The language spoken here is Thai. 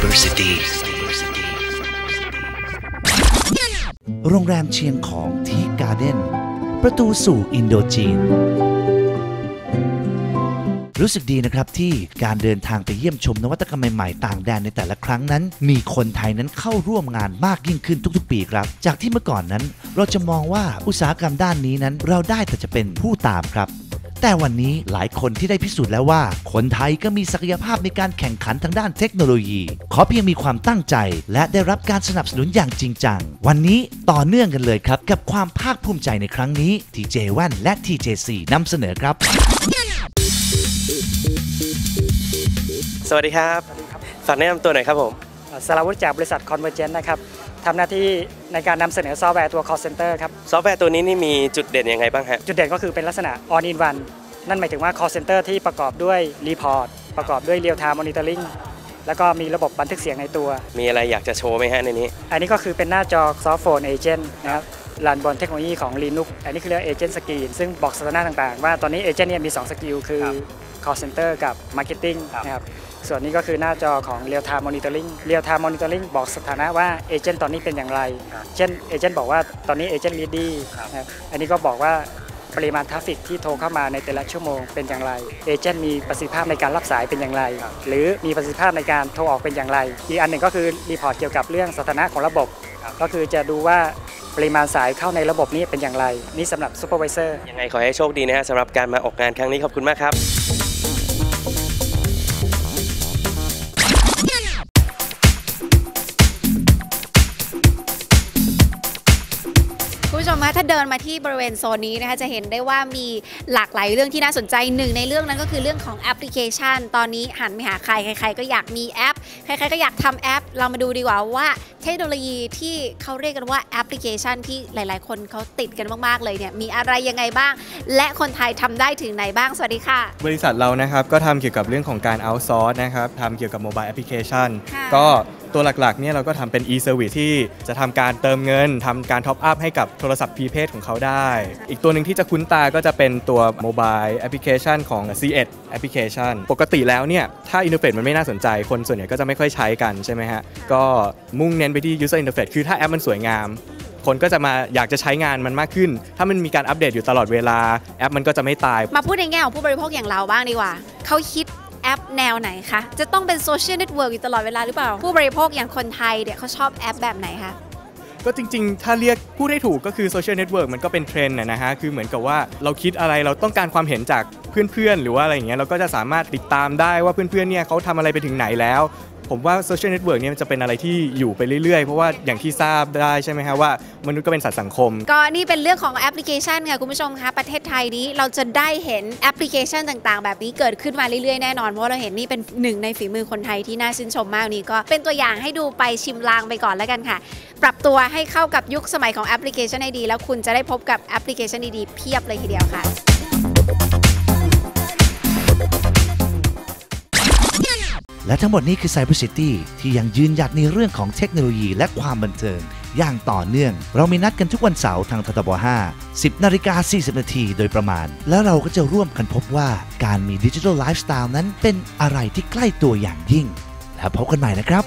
Cyber City โรงแรมเชียงของที่การ์เด้น ประตูสู่อินโดจีน รู้สึกดีนะครับที่การเดินทางไปเยี่ยมชมนวัตกรรมใหม่ๆ ต่างแดนในแต่ละครั้งนั้น มีคนไทยนั้นเข้าร่วมงานมากยิ่งขึ้นทุกๆ ปีครับ จากที่เมื่อก่อนนั้น เราจะมองว่าอุตสาหกรรมด้านนี้นั้น เราได้แต่จะเป็นผู้ตามครับ แต่วันนี้หลายคนที่ได้พิสูจน์แล้วว่า คนไทยก็มีศักยภาพในการแข่งขันทางด้านเทคโนโลยี ขอเพียงมีความตั้งใจ และได้รับการสนับสนุนอย่างจริงจัง วันนี้ต่อเนื่องกันเลยครับ กับความภาคภูมิใจในครั้งนี้ที่ J1 และ TJ4 นำเสนอครับ สวัสดีครับฝากแนะนำตัวหน่อยครับผมสารวุฒิจากบริษัท Convergent นะครับทำหน้าที่ ในการนำเสนอซอฟต์แวร์ตัว call center ครับ ซอฟต์แวร์ตัวนี้นี่มีจุดเด่นยังไงบ้างฮะ จุดเด่นก็คือเป็นลักษณะ all in one นั่นหมายถึงว่า call center ที่ประกอบด้วย report ประกอบด้วย real time monitoring แล้วก็มีระบบบันทึกเสียงในตัว มีอะไรอยากจะโชว์ไหมฮะในนี้ อันนี้ก็คือเป็นหน้าจอ soft phone agent นะครับรันบนเทคโนโลยีของ Linux อันนี้คือเรียก agent screen ซึ่งบอกสถานะต่างๆ ว่าตอนนี้ agent เนี่ยมี 2 สกิล คือครับ call center กับ marketing ครับนะครับส่วนนี้ก็คือหน้าจอของ real time monitoring real time monitoring บอกสถานะว่า agent ตอนนี้เป็นอย่างไร เช่น agent บอกว่าตอนนี้ agent ready นะครับอันนี้ก็บอกว่าปริมาณทราฟฟิกที่โทรเข้ามาในแต่ละชั่วโมงเป็นอย่างไร เอเจนต์มีประสิทธิภาพในการรับสายเป็นอย่างไร หรือมีประสิทธิภาพในการโทรออกเป็นอย่างไร อีกอันหนึ่งก็คือรีพอร์ตเกี่ยวกับเรื่องสถานะของระบบ ก็คือจะดูว่าปริมาณสายเข้าในระบบนี้เป็นอย่างไร นี่สำหรับซูเปอร์วิเซอร์ยังไงขอให้โชคดีนะฮะสำหรับการมาออกงานครั้งนี้ขอบคุณมากครับ ผู้ชมคะถ้าเดินมาที่บริเวณโซนนี้นะคะจะเห็นได้ว่ามีหลากหลายเรื่องที่น่าสนใจหนึ่งในเรื่องนั้นก็คือเรื่องของแอปพลิเคชัน ตอนนี้หันไปหาใครใคร ๆ ก็อยากมีแอป ใคร ๆ ก็อยากทำแอป เรามาดูดีกว่าว่าเทคโนโลยีที่เขาเรียกกันว่าแอปพลิเคชันที่หลาย ๆ คนเขาติดกันมากๆเลยเนี่ยมีอะไรยังไงบ้าง และคนไทยทำได้ถึงไหนบ้างสวัสดีค่ะ บริษัทเรานะครับก็ทำเกี่ยวกับเรื่องของการ outsource นะครับทำเกี่ยวกับ mobile application ค่ะก็ตัวหลักๆเนี่ยเราก็ทำเป็น e-service ที่จะทำการเติมเงินทำการ top up ให้กับโทรศัพท์ prepaid ของเขาได้ อีกตัวหนึ่งที่จะคุ้นตาก็จะเป็นตัว mobile application ของ C1 application ปกติแล้วเนี่ย ถ้า interface มันไม่น่าสนใจ คนส่วนใหญ่ก็จะไม่ค่อยใช้กันใช่ไหมฮะ ก็มุ่งเน้นไปที่ user interface คือถ้าแอปมันสวยงาม คนก็จะมาอยากจะใช้งานมันมากขึ้น ถ้ามันมีการอัปเดตอยู่ตลอดเวลาแอปมันก็จะไม่ตาย มาพูดในแง่ของผู้บริโภคอย่างเราบ้างดีกว่า เขาคิด แอปแนวไหนคะ จะต้องเป็นโซเชียลเน็ตเวิร์กอยู่ตลอดเวลาหรือเปล่า ผู้บริโภคอย่างคนไทยเนี่ยเขาชอบแอปแบบไหนคะ ก็จริงๆ ถ้าเรียกพูดได้ถูกก็คือโซเชียลเน็ตเวิร์กมันก็เป็นเทรนด์นะนะฮะ คือเหมือนกับว่าเราคิดอะไรเราต้องการความเห็นจากเพื่อนๆ หรือว่าอะไรอย่างเงี้ยเราก็จะสามารถติดตามได้ว่าเพื่อนๆ เนี่ยเขาทำอะไรไปถึงไหนแล้ว ผมว่าโซเชียลเน็ตเวิร์กเนี่ยมันจะเป็นอะไรที่อยู่ไปเรื่อยๆ เพราะว่าอย่างที่ทราบได้ใช่ไหมฮะว่ามนุษย์ก็เป็นสัตว์สังคม ก็นี่เป็นเรื่องของแอปพลิเคชันค่ะคุณผู้ชมคะประเทศไทยนี้เราจะได้เห็นแอปพลิเคชันต่างๆ แบบนี้เกิดขึ้นมาเรื่อยๆแน่นอนเพราะว่าเราเห็นนี่เป็นหนึ่งในฝีมือคนไทยที่น่าชื่นชมมากนี่ก็เป็นตัวอย่างให้ดูไปชิมลางไปก่อนแล้วกันค่ะ ปรับตัวให้เข้ากับยุคสมัยของแอปพลิเคชันให้ดี แล้วคุณจะได้พบกับแอปพลิเคชันดีๆเพียบเลยทีเดียวค่ะ และทั้งหมดนี้คือ Cyber City ที่ยังยืนหยัดในเรื่องของเทคโนโลยีและความบันเทิง อย่างต่อเนื่อง เรามีนัดกันทุกวันเสาร์ทางททบ 5 10นาฬิกา40 นาทีโดยประมาณ แล้วเราก็จะร่วมกันพบว่าการมีดิจิทัลไลฟ์สไตล์นั้นเป็นอะไรที่ใกล้ตัวอย่างยิ่ง แล้วพบกันใหม่นะครับ